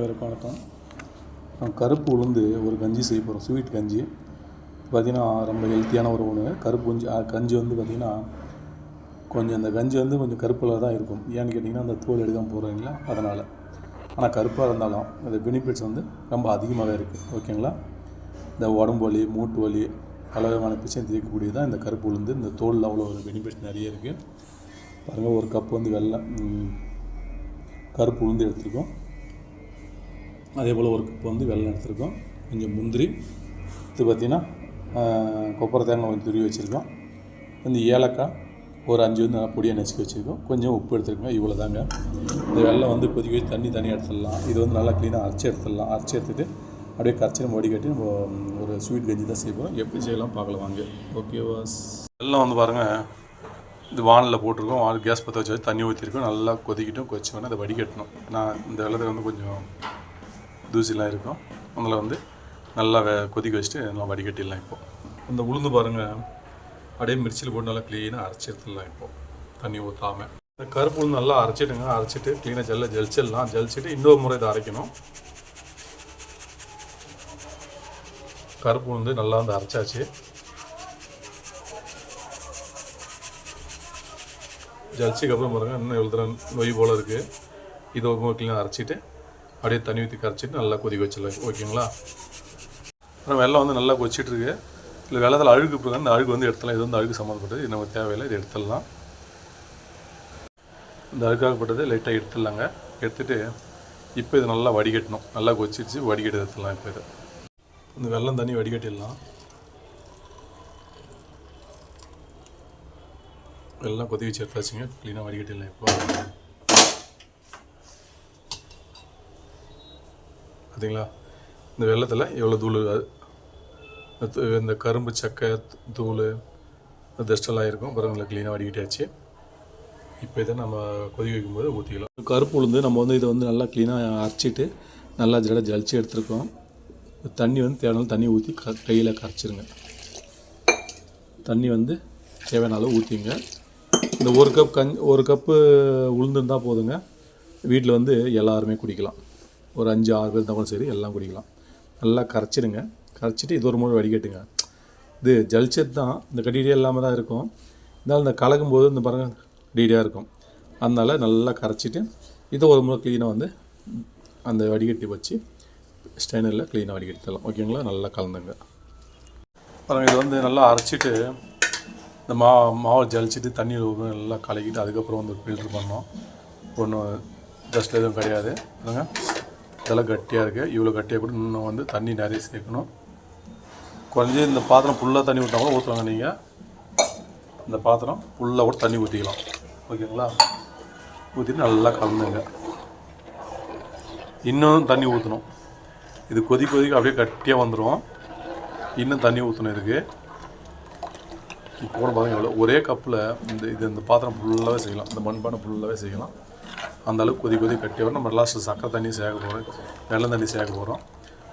அனைவருக்கும் வணக்கம். நான் கருப்பு உளுந்து ஒரு கஞ்சி செய்ய போகிறோம் ஸ்வீட் கஞ்சி. பார்த்திங்கன்னா ரொம்ப ஹெல்த்தியான ஒரு உணவு. கருப்பு கஞ்சி கஞ்சி வந்து பார்த்திங்கன்னா கொஞ்சம் இந்த கஞ்சி வந்து கொஞ்சம் கருப்பில் தான் இருக்கும். ஏன்னு கேட்டிங்கன்னா அந்த தோல் எடுக்காமல் போகிறீங்களா அதனால். ஆனால் கருப்பாக இருந்தாலும் இந்த பெனிஃபிட்ஸ் வந்து ரொம்ப அதிகமாகவே இருக்குது ஓகேங்களா? இந்த உடம்பு வலி மூட்டு வலி பல விதமான பிரச்சனை தீர்க்கக்கூடியதான் இந்த கருப்பு உளுந்து. இந்த தோலில் அவ்வளோ ஒரு பெனிஃபிட்ஸ் நிறைய இருக்குது பாருங்கள் ஒரு கப் வந்து வெள்ளம் கருப்பு உளுந்து எடுத்துருக்கோம். அதே போல் ஒரு கப் வந்து வெள்ளம் எடுத்துருக்கோம். கொஞ்சம் முந்திரி இது பார்த்திங்கன்னா கொப்பரை தேங்காய் கொஞ்சம் துருவி வச்சுருக்கோம். இந்த ஏலக்காய் ஒரு அஞ்சு வந்து நல்லா பொடியாக நசுக்கி வச்சுருக்கோம். கொஞ்சம் உப்பு எடுத்துருக்கோம். இவ்வளோ தாங்க இந்த வெள்ளம் வந்து கொதிக்க வச்சு தண்ணி தனியாக எடுத்துடலாம். இது வந்து நல்லா க்ளீனாக அரைச்சி எடுத்துடலாம். அரைச்சி எடுத்துட்டு அப்படியே கரைச்சி நம்ம வடிகட்டி நம்ம ஒரு ஸ்வீட் கஞ்சி தான் செய்வோம் எப்படி செய்யலாம் பார்க்கலாம் வாங்க. ஓகேவா வெள்ளம் வந்து பாருங்கள் இது வானில் போட்டிருக்கோம். வானல் கேஸ் பற்ற வச்சு தண்ணி ஊற்றிருக்கோம் நல்லா கொதிக்கிட்டும் கொதிச்சு வேணால் அதை வடிகட்டணும். நான் இந்த வெள்ளத்தில் வந்து கொஞ்சம் தூசிலாம் இருக்கும். அதில் வந்து நல்லா வே கொதிக்க வச்சுட்டு நல்லா வடிகட்டிடலாம் இப்போது இந்த உளுந்து பாருங்கள் அப்படியே மிர்ச்சியில் போட்டு நல்லா க்ளீனாக அரைச்சி எடுத்துடலாம் தண்ணி ஊற்றாமல் இந்த கருப்பு உளுந்து நல்லா அரைச்சிடுங்க. அரைச்சிட்டு க்ளீனாக ஜல்ல ஜலிச்சிடலாம். ஜலிச்சிட்டு இன்னொரு முறை இதை அரைக்கணும். கருப்பு உளுந்து நல்லா வந்து அரைச்சாச்சு. ஜலிச்சுக்கு அப்புறம் இன்னும் எவ்வளோ தூரம் நொய் போல் இருக்குது இது ஒரு க்ளீனாக அரைச்சிட்டு அப்படியே தண்ணி ஊற்றி கரைச்சிட்டு நல்லா கொதிக்க வச்சிடலாம். ஓகேங்களா? அப்புறம் வெள்ளம் வந்து நல்லா கொச்சிட்டு இருக்கு இல்லை வெள்ளத்தில் அழுக்கு இப்போ அந்த அழுக்கு வந்து எடுத்துடலாம். இது வந்து அழுக்கு சம்மந்தப்பட்டது. இது நமக்கு தேவையில்லை. இது எடுத்துடலாம். இந்த அழுக்காகப்பட்டது லைட்டாக எடுத்துடலாங்க. எடுத்துகிட்டு இப்போ இது நல்லா வடிகட்டணும். நல்லா கொதிச்சிருச்சு. வடிகட்டி எடுத்துடலாம் இப்போ இது. இந்த வெள்ளம் தண்ணி வடிகட்டிடலாம். எல்லாம் கொதி வச்சு எடுத்தாச்சுங்க. க்ளீனாக வடிகட்டிடலாம் இப்போ. பார்த்தீங்களா? இந்த வெள்ளத்தில் எவ்வளோ தூள் அது- இந்த கரும்பு சக்கை தூள் டஸ்டெல்லாம் இருக்கும். பாருங்களா க்ளீனாக வடிக்கிட்டாச்சு இப்போ இதை நம்ம கொதி வைக்கும்போது ஊற்றிக்கலாம் கருப்பு உளுந்து நம்ம வந்து இதை வந்து நல்லா க்ளீனாக அரைச்சிட்டு நல்லா ஜட ஜலிச்சு எடுத்துருக்கோம். தண்ணி வந்து தேவையான தண்ணி ஊற்றி க கையில் கரைச்சிருங்க. தண்ணி வந்து தேவையான அளவு ஊற்றிங்க இந்த ஒரு கப் கஞ்சி ஒரு கப்பு உளுந்துருந்தால் போதுங்க. வீட்டில் வந்து எல்லாருமே குடிக்கலாம். ஒரு அஞ்சு ஆறு பேர் இருந்தாலும் சரி எல்லாம் குடிக்கலாம். நல்லா கரைச்சிடுங்க. கரைச்சிட்டு இது ஒரு முறை வடிகட்டுங்க. இது ஜலிச்சது தான். இந்த கடிடியாக இல்லாமல் தான் இருக்கும். இருந்தாலும் இந்த கலக்கும் போது இந்த பாருங்க கடிடியாக இருக்கும். அதனால் நல்லா கரைச்சிட்டு இதை ஒரு முறை க்ளீனாக வந்து அந்த வடிகட்டி வச்சு ஸ்டைனரில் க்ளீனாக வடிகட்டிடலாம். ஓகேங்களா நல்லா கலந்துங்க. அப்புறம் இது வந்து நல்லா அரைச்சிட்டு இந்த மா மாவை ஜலிச்சிட்டு தண்ணியில் நல்லா கலக்கிட்டு அதுக்கப்புறம் வந்து ஃபில்ட்ரு பண்ணோம் ஒன்றும் டஸ்ட் எதுவும் கிடையாது. பாருங்கள் இதெல்லாம் கட்டியாக இருக்குது இவ்வளோ கட்டியாக கூட இன்னும் வந்து தண்ணி நிறைய சேர்க்கணும். குறைஞ்சி இந்த பாத்திரம் ஃபுல்லாக தண்ணி ஊற்றினா கூட ஊற்றுவாங்க நீங்கள் இந்த பாத்திரம் ஃபுல்லாக கூட தண்ணி ஊற்றிக்கலாம் ஓகேங்களா? ஊற்றிட்டு நல்லா கலந்துங்க இன்னும் தண்ணி ஊற்றணும் இது கொதி கொதிக்க அப்படியே கட்டியாக வந்துடும் இன்னும் தண்ணி ஊற்றணும் இதுக்கு. இப்போ கூட பாருங்க எவ்வளோ ஒரே கப்பில் இந்த இது இந்த பாத்திரம் ஃபுல்லாகவே செய்யலாம். இந்த மண்பானை ஃபுல்லாகவே செய்யலாம். அந்தளவுக்கு கொதி கொதி கட்டி வரும். நம்ம லாஸ்ட்டு சக்கரை தண்ணி சேர்க்க போகிறோம் வெள்ளம் தண்ணி சேர்க்க போகிறோம்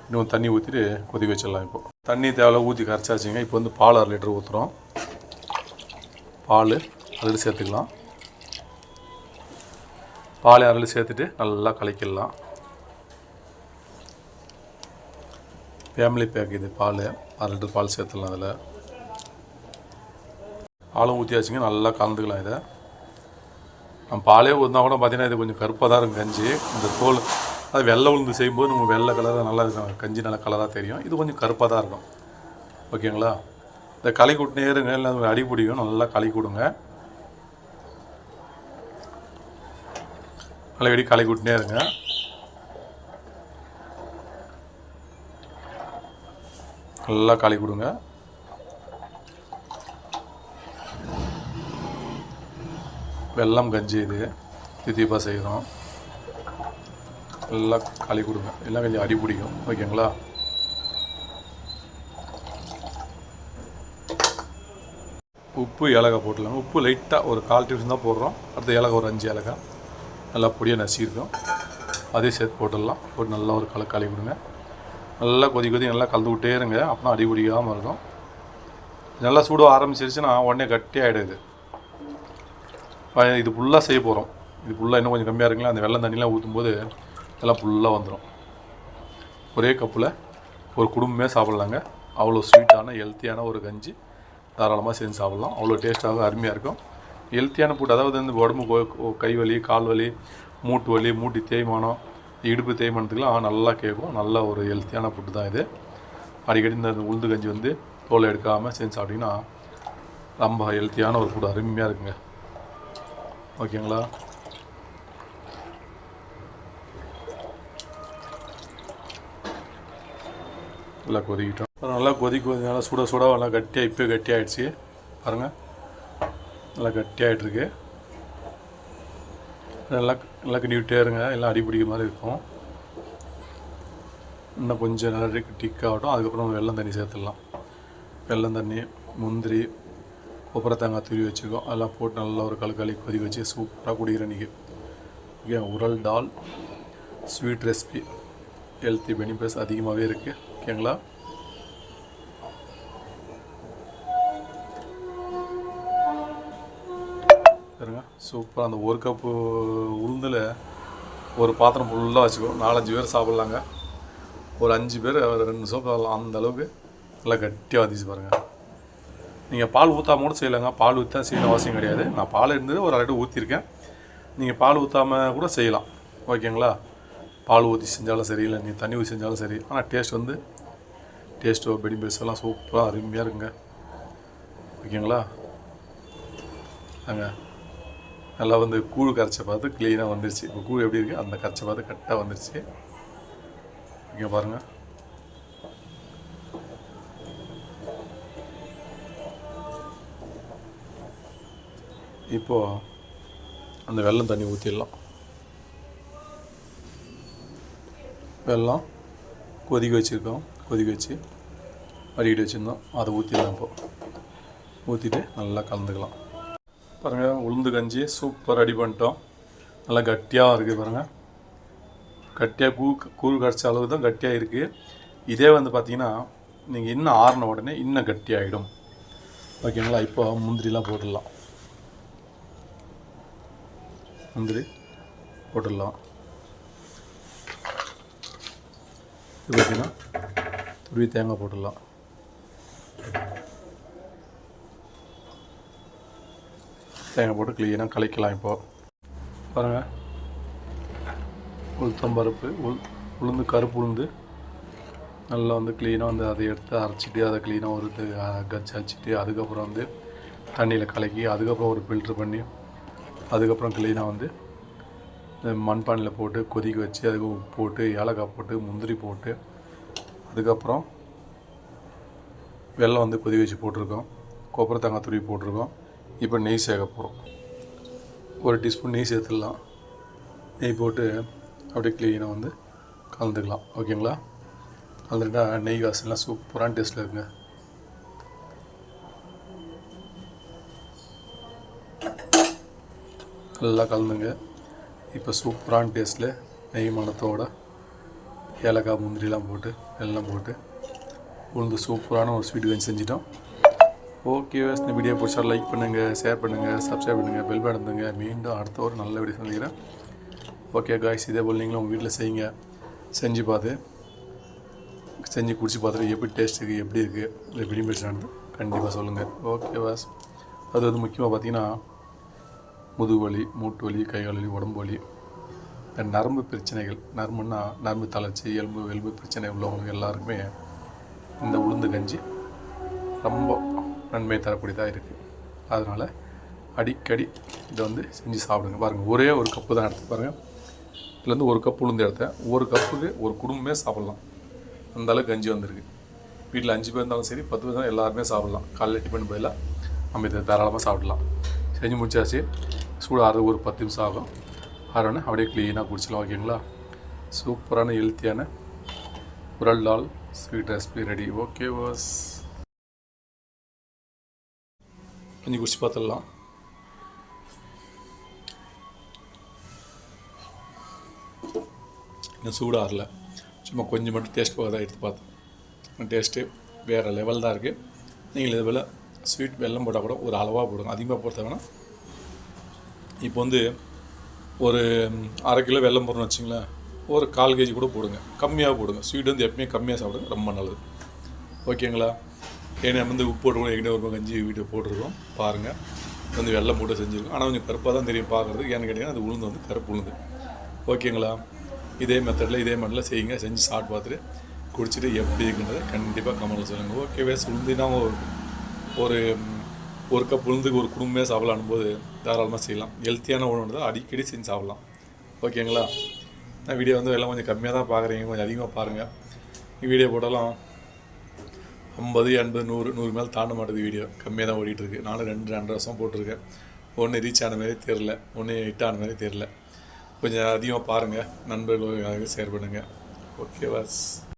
இன்னும் தண்ணி ஊற்றிட்டு கொதி வச்சிடலாம் இப்போ. தண்ணி தேவையில்ல ஊற்றி கரைச்சாச்சுங்க. இப்போ வந்து பால் அரை லிட்டர் ஊற்றுறோம் பால் அதில் சேர்த்துக்கலாம். பால் அரை சேர்த்துட்டு நல்லா கலக்கிடலாம். ஃபேமிலி பேக் இது பால். அரை லிட்டர் பால் சேர்த்துடலாம் அதில். பாலும் ஊற்றியாச்சுங்க நல்லா கலந்துக்கலாம் இதை. நம்ம பாலே ஊற்றினா கூட பார்த்தீங்கன்னா இது கொஞ்சம் கருப்பாக தான் இருக்கும் கஞ்சி. இந்த தோல் அது வெள்ளை உளுந்து செய்யும்போது நம்ம வெள்ளை கலராக நல்லா இருக்கும். கஞ்சி நல்லா கலராக தெரியும். இது கொஞ்சம் கருப்பாக தான் இருக்கும். ஓகேங்களா? இந்த களி கூட்டினே இருங்க. இல்லை அடி பிடிக்கும். நல்லா களி கொடுங்க. நல்லபடி வெடி களி கூட்டினே இருங்க. நல்லா களி கொடுங்க. வெல்லம் கஞ்சி இது. தித்திப்பாக செய்கிறோம். நல்லா களி கொடுங்க. எல்லாம் கொஞ்சம் அடி பிடிக்கும். ஓகேங்களா? உப்பு ஏலக்காய் போட்டுடலாம் உப்பு லைட்டாக ஒரு கால் டீஸ்பூன் தான் போடுறோம். அடுத்து ஏலக்காய் ஒரு அஞ்சு ஏலக்காய். நல்லா பொடியாக நசிக்கிறோம் அதே சேர்த்து போட்டுடலாம். போட்டு நல்லா ஒரு கல களி கொடுங்க. நல்லா கொதி கொதி நல்லா கலந்து விட்டே இருங்க. அப்புறம் அடி பிடிக்காமல் இருக்கும். நல்லா சூடு ஆரம்பிச்சிருச்சுன்னா உடனே கட்டி ஆகிடுது இது ஃபுல்லாக செய்ய போகிறோம் இது ஃபுல்லாக இன்னும் கொஞ்சம் கம்மியாக இருக்குங்களா? அந்த வெள்ளம் தண்ணிலாம் ஊற்றும் போது ஃபுல்லாக வந்துடும் ஒரே கப்பில் ஒரு குடும்பமே சாப்பிட்லாங்க. அவ்வளோ ஸ்வீட்டான ஹெல்த்தியான ஒரு கஞ்சி தாராளமாக செஞ்சு சாப்பிட்லாம். அவ்வளோ டேஸ்ட்டாக அருமையாக இருக்கும். ஹெல்த்தியான ஃபுட் அதாவது இந்த உடம்பு கொ- கை வலி கால் வலி மூட்டு வலி மூட்டு தேய்மானம் இடுப்பு தேய்மானத்துக்குலாம் நல்லா கேட்கும். நல்ல ஒரு ஹெல்த்தியான ஃபுட்டு தான் இது. அடிக்கடி இந்த உளுந்து கஞ்சி வந்து தோலை எடுக்காமல் செஞ்சு சாப்பிட்டிங்கன்னா ரொம்ப ஹெல்த்தியான ஒரு ஃபுட் அருமையாக இருக்குங்க. ஓகேங்களா? நல்லா கொதிக்கிட்டோம். நல்லா கொதிக்க கொதி நல்லா சுட சுட நல்லா கட்டியாக இப்போ கட்டியாகிடுச்சு பாருங்கள் நல்லா கட்டியாகிட்ருக்கு நல்லா நல்லா கிண்டி விட்டே இருங்க. எல்லாம் அடிப்பிடிக்க மாதிரி இருக்கும். இன்னும் கொஞ்சம் நல்லா டிக் ஆகட்டும் அதுக்கப்புறம் வெல்லம் தண்ணி சேர்த்துடலாம். வெல்லம் தண்ணி முந்திரி கொப்பரை தேங்காய் துருவி வச்சுருக்கோம். அதெல்லாம் போட்டு நல்லா ஒரு கலக்காளி கொதி வச்சு சூப்பராக குடிக்கிறேன் இன்றைக்கி okay urad dal sweet recipe. Healthy benefits அதிகமாகவே இருக்குது ஓகேங்களா பாருங்க சூப்பராக அந்த ஒரு கப்பு உளுந்தில் ஒரு பாத்திரம் ஃபுல்லாக வச்சுக்கோ. நாலஞ்சு பேர் சாப்பிட்லாங்க. ஒரு அஞ்சு பேர் ரெண்டு சோப்பு அந்த அளவுக்கு. நல்லா கட்டியாக வந்துச்சு பாருங்கள் நீங்கள் பால் ஊற்றாம கூட செய்யலாங்க. பால் ஊற்றா செய்யணும் அவசியம் கிடையாது. நான் பால் இருந்தது ஒரு அரை ஊற்றிருக்கேன் நீங்கள் பால் ஊற்றாமல் கூட செய்யலாம். ஓகேங்களா? பால் ஊற்றி செஞ்சாலும் சரி இல்லை நீங்கள் தண்ணி ஊற்றி செஞ்சாலும் சரி. ஆனால் டேஸ்ட் வந்து டேஸ்ட்டோ பெனிஃபிட்ஸ் எல்லாம் சூப்பராக அருமையாக இருக்குங்க. ஓகேங்களா? அங்கே நல்லா வந்து கூழ் கரைச்ச பார்த்து க்ளீனாக வந்துருச்சு. இப்போ கூழ் எப்படி இருக்குது அந்த கரைச்ச பார்த்து கரெக்டாக வந்துருச்சு. இங்கே பாருங்கள் இப்போது அந்த வெல்லம் தண்ணி ஊற்றிடலாம் வெல்லம் கொதிக்க வச்சுருக்கோம். கொதிக்க வச்சு வடிகிட்டு வச்சுருந்தோம். அதை ஊற்றிடலாம் இப்போது ஊற்றிட்டு நல்லா கலந்துக்கலாம். பாருங்கள் உளுந்து கஞ்சி சூப்பர் ரெடி பண்ணிட்டோம். நல்லா கட்டியாக இருக்குது பாருங்கள் கட்டியாக கூ கூழ் கரைச்ச அளவு தான் கட்டியாக இருக்குது இதே வந்து பார்த்திங்கன்னா நீங்கள் இன்னும் ஆறின உடனே இன்னும் கட்டியாகிடும் ஓகேங்களா? இப்போ முந்திரிலாம் போட்டுடலாம். முந்திரி போட்டுடலாம். இது பார்த்தீங்கன்னா துருவி தேங்காய் போட்டுடலாம். தேங்காய் போட்டு க்ளீனாக கலைக்கலாம் இப்போது பாருங்கள் உளுத்தம்பருப்பு உள் உளுந்து கருப்பு உளுந்து நல்லா வந்து க்ளீனாக வந்து அதை எடுத்து அரைச்சிட்டு அதை க்ளீனாக ஒரு கச்சி அரைச்சிட்டு அதுக்கப்புறம் வந்து தண்ணியில் கலக்கி அதுக்கப்புறம் ஒரு ஃபில்ட்ரு பண்ணி அதுக்கப்புறம் க்ளீனாக வந்து இந்த மண்பானையில் போட்டு கொதிக்க வச்சு அதுக்கு உப்பு போட்டு ஏலக்காய் போட்டு முந்திரி போட்டு அதுக்கப்புறம் வெல்லம் வந்து கொதி வச்சு போட்டிருக்கோம். கொப்பரை தேங்காய் துருவி போட்டிருக்கோம். இப்போ நெய் சேர்க்க போகிறோம் ஒரு டீஸ்பூன் நெய் சேர்த்துடலாம். நெய் போட்டு அப்படியே க்ளீனாக வந்து கலந்துக்கலாம். ஓகேங்களா? கலந்துக்கிட்டால் நெய் வாசல்லாம் சூப்பரான டேஸ்ட்டில் இருக்குங்க. நல்லா கலந்துங்க. இப்போ சூப்பரான டேஸ்ட்டில் நெய் மணத்தோட ஏலக்காய் முந்திரிலாம் போட்டு எல்லாம் போட்டு உளுந்து சூப்பரான ஒரு ஸ்வீட் வாங்கி செஞ்சிட்டோம். ஓகே இந்த வீடியோ பிடிச்சா லைக் பண்ணுங்கள் ஷேர் பண்ணுங்கள் சப்ஸ்கிரைப் பண்ணுங்கள் பெல் பட்டனுங்க மீண்டும் அடுத்த ஒரு நல்ல வீடியோ சந்திக்கிறேன். ஓகே காய்ஸ் இதே போல் நீங்களும் உங்கள் வீட்டில் செய்யுங்க. செஞ்சு பார்த்து செஞ்சு குடிச்சு பார்த்துட்டு எப்படி டேஸ்ட் இருக்குது எப்படி இருக்குது இல்லை ஆனது கண்டிப்பாக சொல்லுங்கள் ஓகே பாஸ் அது வந்து முக்கியமாக பார்த்தீங்கன்னா முதுகு வலி மூட்டு வலி கை வலி உடம்பு வலி இந்த நரம்பு பிரச்சனைகள் நரம்புன்னா நரம்பு தளர்ச்சி எலும்பு எலும்பு பிரச்சனை உள்ளவங்களுக்கு எல்லாருக்குமே இந்த உளுந்து கஞ்சி ரொம்ப நன்மை தரக்கூடியதாக இருக்குது அதனால் அடிக்கடி இதை வந்து செஞ்சு சாப்பிடுங்க. பாருங்கள் ஒரே ஒரு கப்பு தான் எடுத்து பாருங்கள் இதுலேருந்து ஒரு கப் உளுந்து எடுத்தேன். ஒரு கப்புக்கு ஒரு குடும்பமே சாப்பிட்லாம். அந்த அளவுக்கு கஞ்சி வந்திருக்கு. வீட்டில் அஞ்சு பேர் இருந்தாலும் சரி பத்து பேர் இருந்தாலும் எல்லாருமே சாப்பிட்லாம். காலையில் டிஃபன் பதிலாக நம்ம இதை தாராளமாக சாப்பிடலாம். செஞ்சு முடிச்சாச்சு. சூடு ஒரு பத்து நிமிஷம் ஆகும். ஆறோடனே அப்படியே க்ளீனாக குடிச்சிடலாம் ஓகேங்களா சூப்பரான ஹெல்த்தியான urad dal sweet recipe ready okay was கொஞ்சம் குடிச்சு பார்த்துடலாம். இன்னும் சூடாகல. சும்மா கொஞ்சம் மட்டும் டேஸ்ட் போகிறதா தான் எடுத்து பார்த்தேன். டேஸ்ட்டு வேறு லெவல் தான் இருக்குது நீங்கள் இது போல் ஸ்வீட் வெல்லம் போட்டால் கூட ஒரு அளவாக போடுங்க. அதிகமாக போட்ட வேணாம் இப்போ வந்து ஒரு அரை கிலோ வெல்லம் போடுறோம்னு வச்சிங்களேன் ஒரு கால் கேஜி கூட போடுங்க. கம்மியாக போடுங்க. ஸ்வீட் வந்து எப்பவுமே கம்மியாக சாப்பிடுங்க. ரொம்ப நல்லது. ஓகேங்களா? ஏன்னா வந்து உப்பு போட்டுருக்கோம் ஏற்கனவே ஒரு கஞ்சி வீட்டு போட்டிருக்கோம். பாருங்கள் வந்து வெள்ளம் போட்டு செஞ்சுருக்கோம். ஆனால் கொஞ்சம் கருப்பாக தான் தெரியும் பார்க்குறதுக்கு ஏன்னு கேட்டிங்கன்னா அது உளுந்து வந்து கருப்பு உளுந்து. ஓகேங்களா? இதே மெத்தடில் இதே மெத்தடில் செய்யுங்க. செஞ்சு சாப்பிட்டு பார்த்துட்டு குடிச்சிட்டு எப்படி இருக்குன்றதை கண்டிப்பாக கமெண்ட்டில் சொல்லுங்கள் ஓகேவே உளுந்துனா ஒரு ஒரு ஒரு கப் உளுந்துக்கு ஒரு குடும்பமே சாப்பிடலான்னு போது தாராளமாக செய்யலாம். ஹெல்த்தியான உணவு தான் அடிக்கடி செஞ்சு சாப்பிடலாம். ஓகேங்களா? நான் வீடியோ வந்து எல்லாம் கொஞ்சம் கம்மியாக தான் பார்க்குறீங்க. கொஞ்சம் அதிகமாக பாருங்கள் வீடியோ போட்டாலும் ஐம்பது எண்பது நூறு நூறு மேலே தாண்ட மாட்டேது வீடியோ கம்மியாக தான் ஓடிட்டு இருக்கு. நானும் ரெண்டு ரெண்டு வருஷம் போட்டிருக்கேன். ஒன்று ரீச் ஆன மாதிரி தெரில ஒன்று ஹிட் ஆன மாதிரி தெரில கொஞ்சம் அதிகமாக பாருங்கள் நண்பர்களுக்காக ஷேர் பண்ணுங்கள் ஓகே பஸ்